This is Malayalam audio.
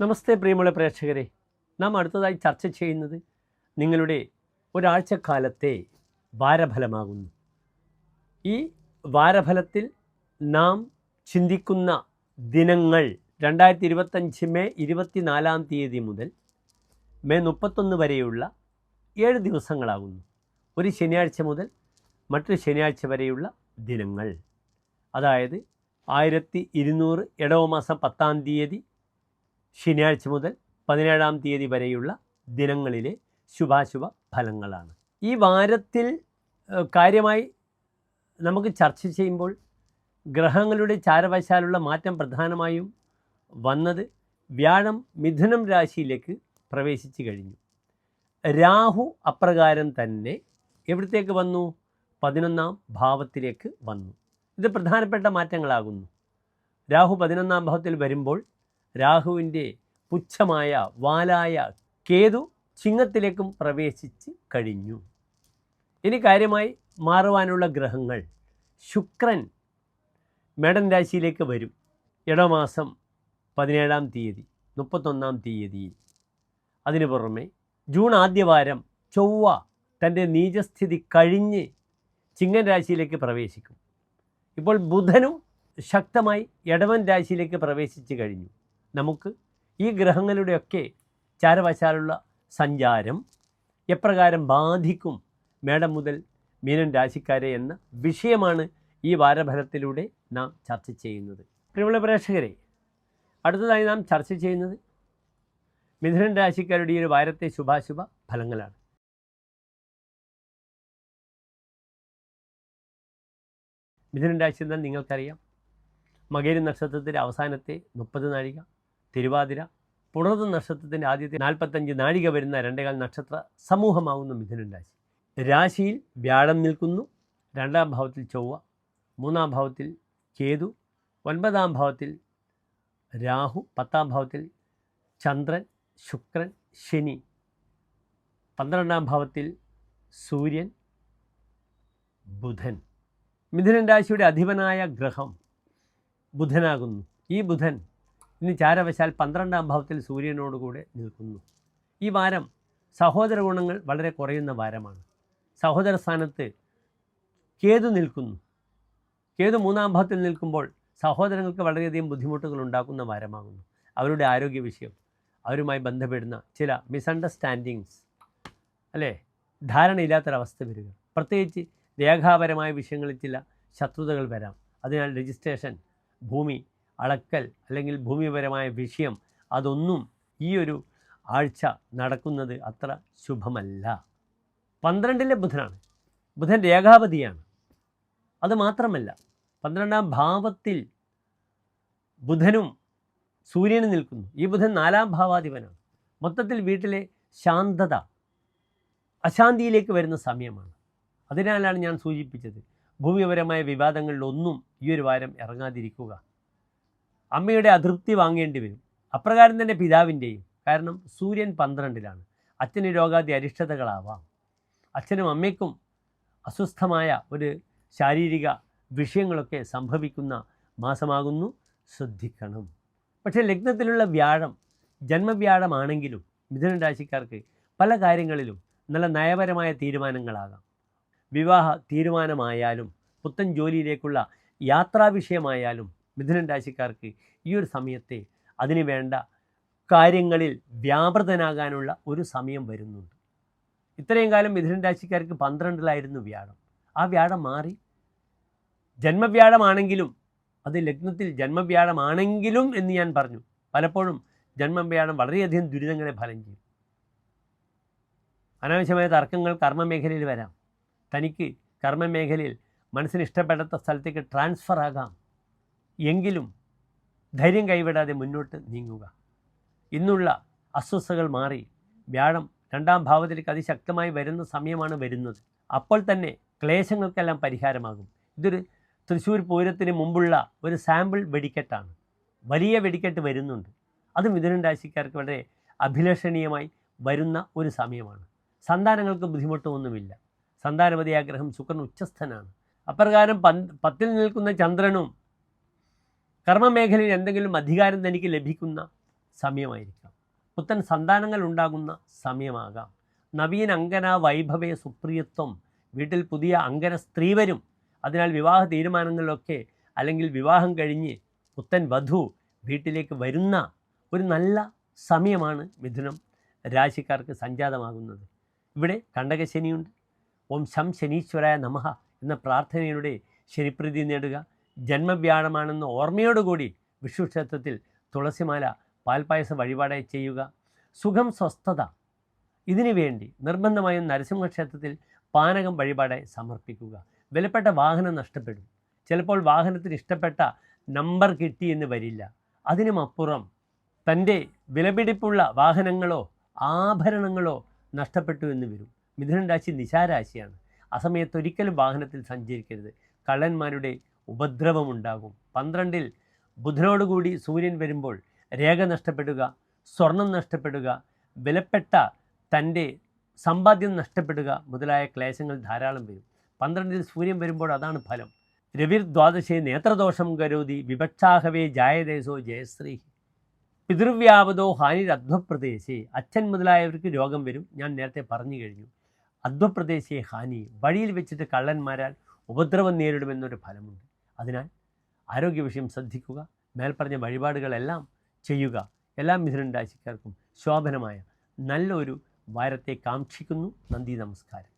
നമസ്തേ പ്രിയമുള്ള പ്രേക്ഷകരെ നാം അടുത്തതായി ചർച്ച ചെയ്യുന്നത് നിങ്ങളുടെ ഒരാഴ്ചക്കാലത്തെ വാരഫലമാകുന്നു ഈ വാരഫലത്തിൽ നാം ചിന്തിക്കുന്ന ദിനങ്ങൾ രണ്ടായിരത്തി ഇരുപത്തഞ്ച് മെയ് ഇരുപത്തിനാലാം തീയതി മുതൽ മെയ് മുപ്പത്തൊന്ന് വരെയുള്ള ഏഴ് ദിവസങ്ങളാകുന്നു. ഒരു ശനിയാഴ്ച മുതൽ മറ്റൊരു ശനിയാഴ്ച വരെയുള്ള ദിനങ്ങൾ. അതായത് ആയിരത്തി ഇരുന്നൂറ് ഇടവ മാസം പത്താം തീയതി ശനിയാഴ്ച മുതൽ പതിനേഴാം തീയതി വരെയുള്ള ദിനങ്ങളിലെ ശുഭാശുഭ ഫലങ്ങളാണ്. ഈ വാരത്തിൽ കാര്യമായി നമുക്ക് ചർച്ച ചെയ്യുമ്പോൾ ഗ്രഹങ്ങളുടെ ചാരവശാലുള്ള മാറ്റം പ്രധാനമായും വന്നത് വ്യാഴം മിഥുനം രാശിയിലേക്ക് പ്രവേശിച്ചു കഴിഞ്ഞു. രാഹു അപ്രകാരം തന്നെ എവിടത്തേക്ക് വന്നു? പതിനൊന്നാം ഭാവത്തിലേക്ക് വന്നു. ഇത് പ്രധാനപ്പെട്ട മാറ്റങ്ങളാകുന്നു. രാഹു പതിനൊന്നാം ഭാവത്തിൽ വരുമ്പോൾ രാഹുവിന്റെ പുച്ഛമായ വാലായ കേതു ചിങ്ങത്തിലേക്കും പ്രവേശിച്ച് കഴിഞ്ഞു. ഇനി കാര്യമായി മാറുവാനുള്ള ഗ്രഹങ്ങൾ. ശുക്രൻ മേടൻ രാശിയിലേക്ക് വരും. ഇടമാസം പതിനേഴാം തീയതി മുപ്പത്തൊന്നാം തീയതിയിൽ. അതിനു പുറമെ ജൂൺ ആദ്യവാരം ചൊവ്വ തന്റെ നീചസ്ഥിതി കഴിഞ്ഞ് ചിങ്ങൻ രാശിയിലേക്ക് പ്രവേശിക്കും. ഇപ്പോൾ ബുധനും ശക്തമായി ഇടവൻ രാശിയിലേക്ക് പ്രവേശിച്ചു കഴിഞ്ഞു. നമുക്ക് ഈ ഗ്രഹങ്ങളുടെയൊക്കെ ചാരവശാലുള്ള സഞ്ചാരം എപ്രകാരം ബാധിക്കും മേടം മുതൽ മീനൻ രാശിക്കാരെ എന്ന വിഷയമാണ് ഈ വാരഫലത്തിലൂടെ നാം ചർച്ച ചെയ്യുന്നത്. പ്രിയമുള്ള പ്രേക്ഷകരെ അടുത്തതായി നാം ചർച്ച ചെയ്യുന്നത് മിഥുനൻ രാശിക്കാരുടെ ഈ ഒരു വാരത്തെ ശുഭാശുഭ ഫലങ്ങളാണ്. മിഥുനൻ രാശി എന്നാൽ നിങ്ങൾക്കറിയാം. മകേരി നക്ഷത്രത്തിന്റെ അവസാനത്തെ മുപ്പത് നാഴിക തിരുവാതിര പുണർന്ന നക്ഷത്രത്തിന്റെ ആദ്യത്തെ നാൽപ്പത്തഞ്ച് നാഴിക വരുന്ന രണ്ടേകാൽ നക്ഷത്ര സമൂഹമാകുന്ന മിഥുനൻ രാശി. രാശിയിൽ വ്യാഴം നിൽക്കുന്നു രണ്ടാം ഭാവത്തിൽ ചൊവ്വ മൂന്നാം ഭാവത്തിൽ കേതു ഒൻപതാം ഭാവത്തിൽ രാഹു പത്താം ഭാവത്തിൽ ചന്ദ്രൻ ശുക്രൻ ശനി പന്ത്രണ്ടാം ഭാവത്തിൽ സൂര്യൻ ബുധൻ. മിഥുനൻ രാശിയുടെ അധിപനായ ഗ്രഹം ബുധനാകുന്നു. ഈ ബുധൻ ഇന്ന് ചാരവശാൽ പന്ത്രണ്ടാം ഭാവത്തിൽ സൂര്യനോടുകൂടെ നിൽക്കുന്നു. ഈ വാരം സഹോദര ഗുണങ്ങൾ വളരെ കുറയുന്ന വാരമാണ്. സഹോദര സ്ഥാനത്ത് കേതു നിൽക്കുന്നു. കേതു മൂന്നാം ഭാവത്തിൽ നിൽക്കുമ്പോൾ സഹോദരങ്ങൾക്ക് വളരെയധികം ബുദ്ധിമുട്ടുകൾ ഉണ്ടാക്കുന്ന വാരമാകുന്നു. അവരുടെ ആരോഗ്യ വിഷയം അവരുമായി ബന്ധപ്പെടുന്ന ചില മിസ്അണ്ടർസ്റ്റാൻഡിങ്സ് അല്ലേ? ധാരണയില്ലാത്തൊരവസ്ഥ വരിക. പ്രത്യേകിച്ച് രേഖാപരമായ വിഷയങ്ങളിൽ ചില ശത്രുതകൾ വരാം. അതിനാൽ രജിസ്ട്രേഷൻ ഭൂമി അളക്കൽ അല്ലെങ്കിൽ ഭൂമിപരമായ വിഷയം അതൊന്നും ഈ ഒരു ആഴ്ച നടക്കുന്നത് അത്ര ശുഭമല്ല. പന്ത്രണ്ടിലെ ബുധനാണ്. ബുധൻ രേഖാപതിയാണ്. അത് മാത്രമല്ല പന്ത്രണ്ടാം ഭാവത്തിൽ ബുധനും സൂര്യനും നിൽക്കുന്നു. ഈ ബുധൻ നാലാം ഭാവാധിപനാണ്. മൊത്തത്തിൽ വീട്ടിലെ ശാന്തത അശാന്തിയിലേക്ക് വരുന്ന സമയമാണ്. അതിനാലാണ് ഞാൻ സൂചിപ്പിച്ചത്. ഭൂമിപരമായ വിവാദങ്ങളിലൊന്നും ഈ ഒരു വാരം ഇറങ്ങാതിരിക്കുക. അമ്മയുടെ അതൃപ്തി വാങ്ങേണ്ടി വരും. അപ്രകാരം തന്നെ പിതാവിന്റെയും കാരണം സൂര്യൻ പന്ത്രണ്ടിലാണ്. അച്ഛന് രോഗാദി അരിഷ്ടതകളാവാം. അച്ഛനും അമ്മയ്ക്കും അസ്വസ്ഥമായ ഒരു ശാരീരിക വിഷയങ്ങളൊക്കെ സംഭവിക്കുന്ന മാസമാകുന്നു. ശ്രദ്ധിക്കണം. പക്ഷേ ലഗ്നത്തിലുള്ള വ്യാഴം ജന്മവ്യാഴമാണെങ്കിലും മിഥുന രാശിക്കാർക്ക് പല കാര്യങ്ങളിലും നല്ല നയപരമായ തീരുമാനങ്ങളാകാം. വിവാഹ തീരുമാനമായാലും പുത്തൻ ജോലിയിലേക്കുള്ള യാത്രാ വിഷയമായാലും മിഥുനൻ രാശിക്കാർക്ക് ഈ ഒരു സമയത്തെ അതിന് വേണ്ട കാര്യങ്ങളിൽ വ്യാപൃതനാകാനുള്ള ഒരു സമയം വരുന്നുണ്ട്. ഇത്രയും കാലം മിഥുനൻ രാശിക്കാർക്ക് പന്ത്രണ്ടിലായിരുന്നു വ്യാഴം. ആ വ്യാഴം മാറി. ജന്മവ്യാഴമാണെങ്കിലും അത് ലഗ്നത്തിൽ ജന്മവ്യാഴമാണെങ്കിലും എന്ന് ഞാൻ പറഞ്ഞു. പലപ്പോഴും ജന്മവ്യാഴം വളരെയധികം ദുരിതങ്ങളെ ഫലം ചെയ്യും. അനാവശ്യമായ തർക്കങ്ങൾ കർമ്മമേഖലയിൽ വരാം. തനിക്ക് കർമ്മമേഖലയിൽ മനസ്സിന് ഇഷ്ടപ്പെടാത്ത സ്ഥലത്തേക്ക് ട്രാൻസ്ഫർ ആകാം എങ്കിലും ധൈര്യം കൈവിടാതെ മുന്നോട്ട് നീങ്ങുക. ഇന്നുള്ള അസ്വസ്ഥകൾ മാറി വ്യാഴം രണ്ടാം ഭാവത്തിലേക്ക് അതിശക്തമായി വരുന്ന സമയമാണ് വരുന്നത്. അപ്പോൾ തന്നെ ക്ലേശങ്ങൾക്കെല്ലാം പരിഹാരമാകും. ഇതൊരു തൃശ്ശൂർ പൂരത്തിന് മുമ്പുള്ള ഒരു സാമ്പിൾ വെടിക്കെട്ടാണ്. വലിയ വെടിക്കെട്ട് വരുന്നുണ്ട്. അത് മിഥുനൻ രാശിക്കാർക്ക് വളരെ അഭിലഷണീയമായി വരുന്ന ഒരു സമയമാണ്. സന്താനങ്ങൾക്ക് ബുദ്ധിമുട്ടൊന്നുമില്ല. സന്താനപതി ആഗ്രഹം ശുക്രൻ ഉച്ചസ്ഥനാണ്. അപ്രകാരം പന്ത് പത്തിൽ നിൽക്കുന്ന ചന്ദ്രനും കർമ്മമേഖലയിൽ എന്തെങ്കിലും അധികാരം തനിക്ക് ലഭിക്കുന്ന സമയമായിരിക്കാം. പുത്തൻ സന്താനങ്ങൾ ഉണ്ടാകുന്ന സമയമാകാം. നവീന അങ്കന വൈഭവേ സുപ്രിയത്വം. വീട്ടിൽ പുതിയ അങ്കന സ്ത്രീ വരും. അതിനാൽ വിവാഹ തീരുമാനങ്ങളിലൊക്കെ അല്ലെങ്കിൽ വിവാഹം കഴിഞ്ഞ് പുത്തൻ വധു വീട്ടിലേക്ക് വരുന്ന ഒരു നല്ല സമയമാണ് മിഥുനം രാശിക്കാർക്ക് സംജാതമാകുന്നത്. ഇവിടെ കണ്ടകശനിയുണ്ട്. ഓം ശം ശനീശ്വരായ നമഹ എന്ന പ്രാർത്ഥനയിലൂടെ ശനിപ്രീതി നേടുക. ജന്മവ്യാഴമാണെന്ന ഓർമ്മയോടുകൂടി വിഷു ക്ഷേത്രത്തിൽ തുളസിമാല പാൽപ്പായസ വഴിപാടായി ചെയ്യുക. സുഖം സ്വസ്ഥത. ഇതിനു വേണ്ടി നിർബന്ധമായും നരസിംഹക്ഷേത്രത്തിൽ പാനകം വഴിപാടായി സമർപ്പിക്കുക. വിലപ്പെട്ട വാഹനം നഷ്ടപ്പെടും. ചിലപ്പോൾ വാഹനത്തിന് ഇഷ്ടപ്പെട്ട നമ്പർ കിട്ടി എന്ന് വരില്ല. അതിനുമപ്പുറം തന്റെ വിലപിടിപ്പുള്ള വാഹനങ്ങളോ ആഭരണങ്ങളോ നഷ്ടപ്പെട്ടു എന്ന് വരും. മിഥുനൻ രാശി നിശാരാശിയാണ്. ആ സമയത്ത് ഒരിക്കലും വാഹനത്തിൽ സഞ്ചരിക്കരുത്. കള്ളന്മാരുടെ ഉപദ്രവമുണ്ടാകും. പന്ത്രണ്ടിൽ ബുധനോടുകൂടി സൂര്യൻ വരുമ്പോൾ രേഖ നഷ്ടപ്പെടുക സ്വർണം നഷ്ടപ്പെടുക വിലപ്പെട്ട തന്റെ സമ്പാദ്യം നഷ്ടപ്പെടുക മുതലായ ക്ലേശങ്ങൾ ധാരാളം വരും. പന്ത്രണ്ടിൽ സൂര്യൻ വരുമ്പോൾ അതാണ് ഫലം. രവിർ ദ്വാദശേ നേത്രദോഷം കരോതി വിപക്ഷാഹവേ ജായദേശോ ജയശ്രീ. പിതൃവ്യാപതോ ഹാനി അധ്വപ്രദേശേ. അച്ഛൻ മുതലായവർക്ക് രോഗം വരും. ഞാൻ നേരത്തെ പറഞ്ഞു കഴിഞ്ഞു. അധ്വപ്രദേശേ ഹാനി. വഴിയിൽ വെച്ചിട്ട് കള്ളന്മാരാൽ ഉപദ്രവം നേരിടുമെന്നൊരു ഫലമുണ്ട്. അതിനാൽ ആരോഗ്യ വിഷയം ശ്രദ്ധിക്കുക മേൽപ്പറഞ്ഞ വഴിപാടുകളെല്ലാം ചെയ്യുക. എല്ലാ മിഥുനൻ രാശിക്കാർക്കും ശോഭനമായ നല്ലൊരു വാരത്തെ കാക്ഷിക്കുന്നു. നന്ദി നമസ്കാരം.